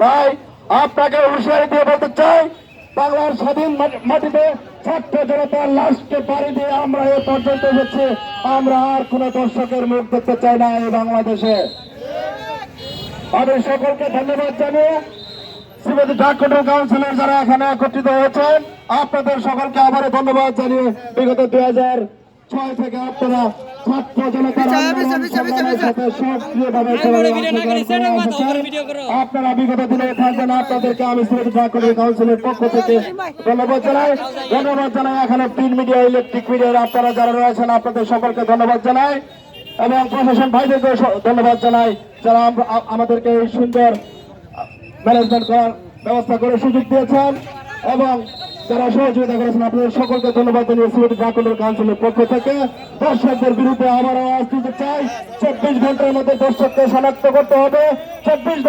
তাই আপনাকে হুঁশিয়ারি দিয়ে বলতে চাই, বাংলার স্বাধীন মাটিতে ছাত্র জনতার লাশকে পাড়ি দিয়ে আমরা এ পর্যন্ত এসেছি। আমরা আর কোন দর্শকের মুখ দেখতে চাই না এই বাংলাদেশে। আমি সকলকে ধন্যবাদ জানিয়ে শ্রীমতী ডাককোটর কাউন্সিলর যারা এখানে একত্রিত হয়েছেন, আপনাদের সকলকে আবারও ধন্যবাদ জানিয়ে বিগত দুই হাজার ছয় থেকে আপনারা ছাত্র জনতার। আপনারা বিগত দিনে থাকবেন আপনাদেরকে আমি শ্রীমতী ডাককোটর কাউন্সিলের পক্ষ থেকে ধন্যবাদ জানাই। ধন্যবাদ জানাই এখানে প্রিন্ট মিডিয়া ইলেকট্রিক মিডিয়ার আপনারা যারা রয়েছেন আপনাদের সকলকে ধন্যবাদ জানাই। এবং প্রশাসন ভাইদেরকে ধন্যবাদ জানাই। যারা আমাদেরকে এই সুন্দর ম্যানেজমেন্ট করার ব্যবস্থা করে সুযোগ দিয়েছেন। এবং যারা সহযোগিতা করেছেন, আপনাদের সকলকে ধন্যবাদ জানিয়ে সিলেট ডাকুলের কাউন্সিলের পক্ষ থেকে দর্শকদের বিরুদ্ধে আমার আওয়াজ দিতে চাই। চব্বিশ ঘণ্টার মধ্যে দর্শককে শনাক্ত করতে হবে। চব্বিশ ঘণ্টা